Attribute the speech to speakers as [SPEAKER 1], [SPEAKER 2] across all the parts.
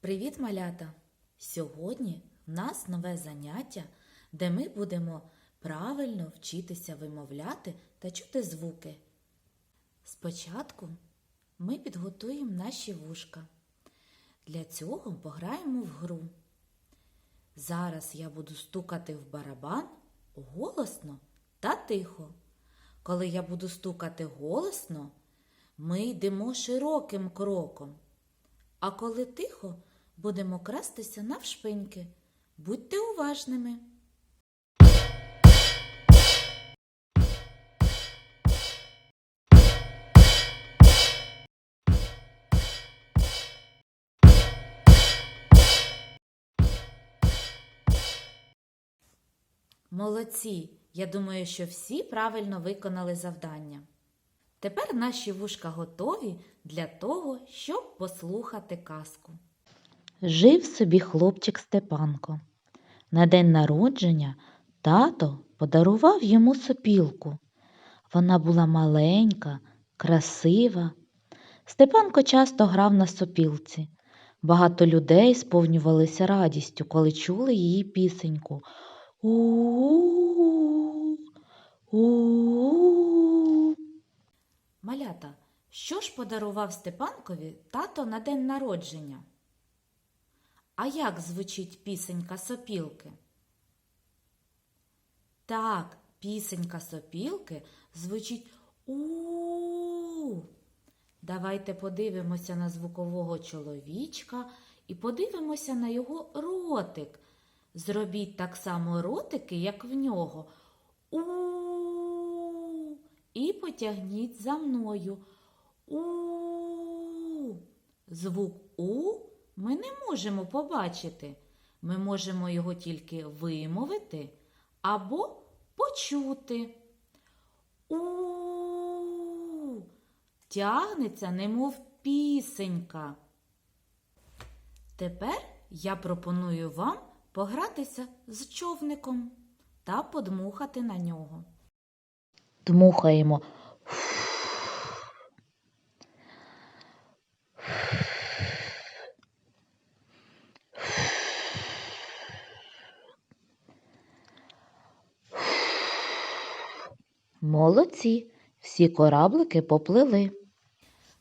[SPEAKER 1] Привіт, малята! Сьогодні в нас нове заняття, де ми будемо правильно вчитися вимовляти та чути звуки. Спочатку ми підготуємо наші вушка. Для цього пограємо в гру. Зараз я буду стукати в барабан голосно та тихо. Коли я буду стукати голосно, ми йдемо широким кроком. А коли тихо, будемо крастися навшпиньки. Будьте уважними. Молодці! Я думаю, що всі правильно виконали завдання. Тепер наші вушка готові для того, щоб послухати казку.
[SPEAKER 2] Жив собі хлопчик Степанко. На день народження тато подарував йому сопілку. Вона була маленька, красива. Степанко часто грав на сопілці. Багато людей сповнювалися радістю, коли чули її пісеньку. У-у-у, у-у-у.
[SPEAKER 1] Малята, що ж подарував Степанкові тато на день народження? А як звучить пісенька сопілки? Так, пісенька сопілки звучить у. Давайте подивимося на звукового чоловічка і подивимося на його ротик. Зробіть так само ротики, як в нього. У. І потягніть за мною. У. Звук У ми не можемо побачити. Ми можемо його тільки вимовити або почути. У. Тягнеться, немов пісенька. Тепер я пропоную вам погратися з човником та подмухати на нього.
[SPEAKER 2] Дмухаємо. Молодці, всі кораблики поплили.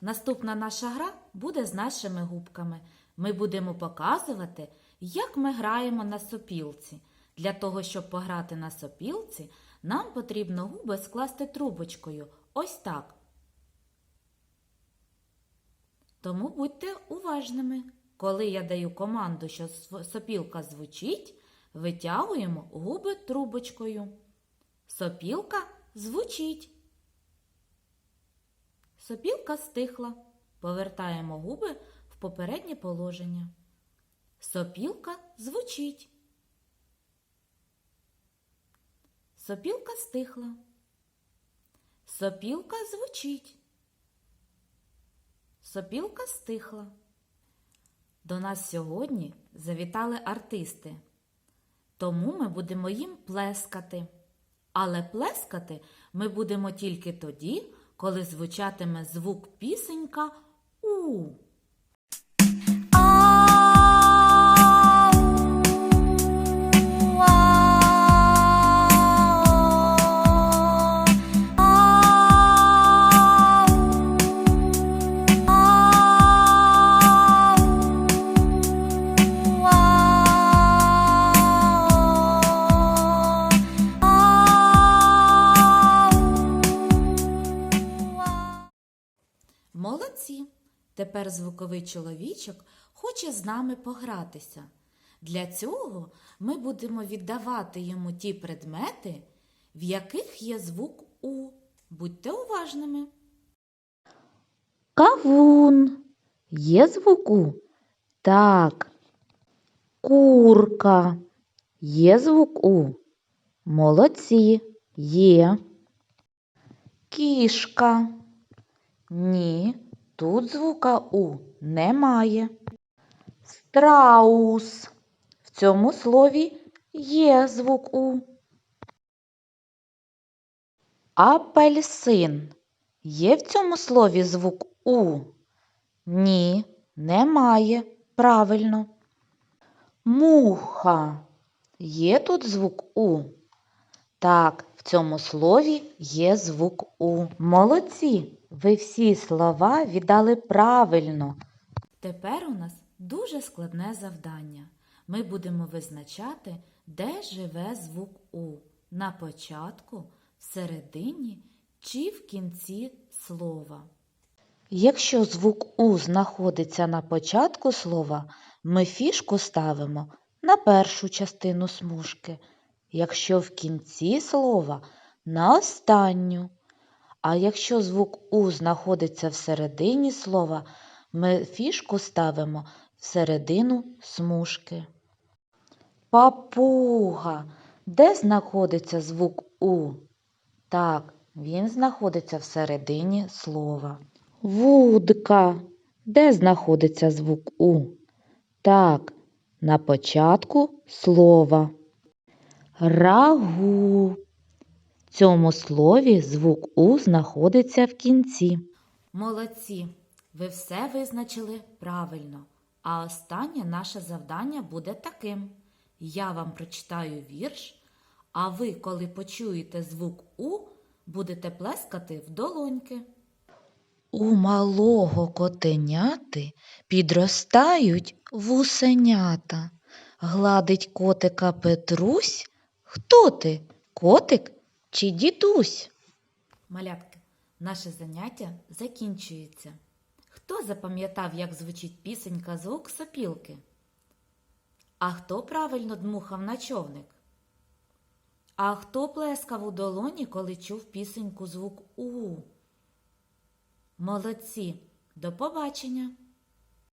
[SPEAKER 1] Наступна наша гра буде з нашими губками. Ми будемо показувати, як ми граємо на сопілці. Для того, щоб пограти на сопілці, нам потрібно губи скласти трубочкою. Ось так. Тому будьте уважними. Коли я даю команду, що сопілка звучить, витягуємо губи трубочкою. Сопілка звучить. Сопілка стихла. Повертаємо губи в попереднє положення. Сопілка звучить. Сопілка стихла. Сопілка звучить. Сопілка стихла. До нас сьогодні завітали артисти. Тому ми будемо їм плескати. Але плескати ми будемо тільки тоді, коли звучатиме звук пісенька У. Молодці! Тепер звуковий чоловічок хоче з нами погратися. Для цього ми будемо віддавати йому ті предмети, в яких є звук У. Будьте уважними.
[SPEAKER 2] Кавун. Є звук У? Так. Курка. Є звук У? Молодці. Є. Кішка. Ні, тут звука У немає. Страус. В цьому слові є звук У. Апельсин. Є в цьому слові звук У? Ні, немає. Правильно. Муха. Є тут звук У? Так, в цьому слові є звук У. Молодці! Ви всі слова віддали правильно.
[SPEAKER 1] Тепер у нас дуже складне завдання. Ми будемо визначати, де живе звук У на початку, всередині чи в кінці слова.
[SPEAKER 2] Якщо звук У знаходиться на початку слова, ми фішку ставимо на першу частину смужки. Якщо в кінці слова на останню. А якщо звук У знаходиться всередині слова, ми фішку ставимо всередину смужки. Папуга. Де знаходиться звук У? Так, він знаходиться всередині слова. Вудка. Де знаходиться звук У? Так, на початку слова. Рагу. В цьому слові звук У знаходиться в кінці.
[SPEAKER 1] Молодці! Ви все визначили правильно. А останнє наше завдання буде таким. Я вам прочитаю вірш, а ви, коли почуєте звук У, будете плескати в долоньки.
[SPEAKER 2] У малого котеняти підростають вусенята. Гладить котика Петрусь. Хто ти? Котик чи дідусь?
[SPEAKER 1] Малятки, наше заняття закінчується. Хто запам'ятав, як звучить пісенька звук сопілки? А хто правильно дмухав на човник? А хто плескав у долоні, коли чув пісеньку звук У? Молодці! До побачення!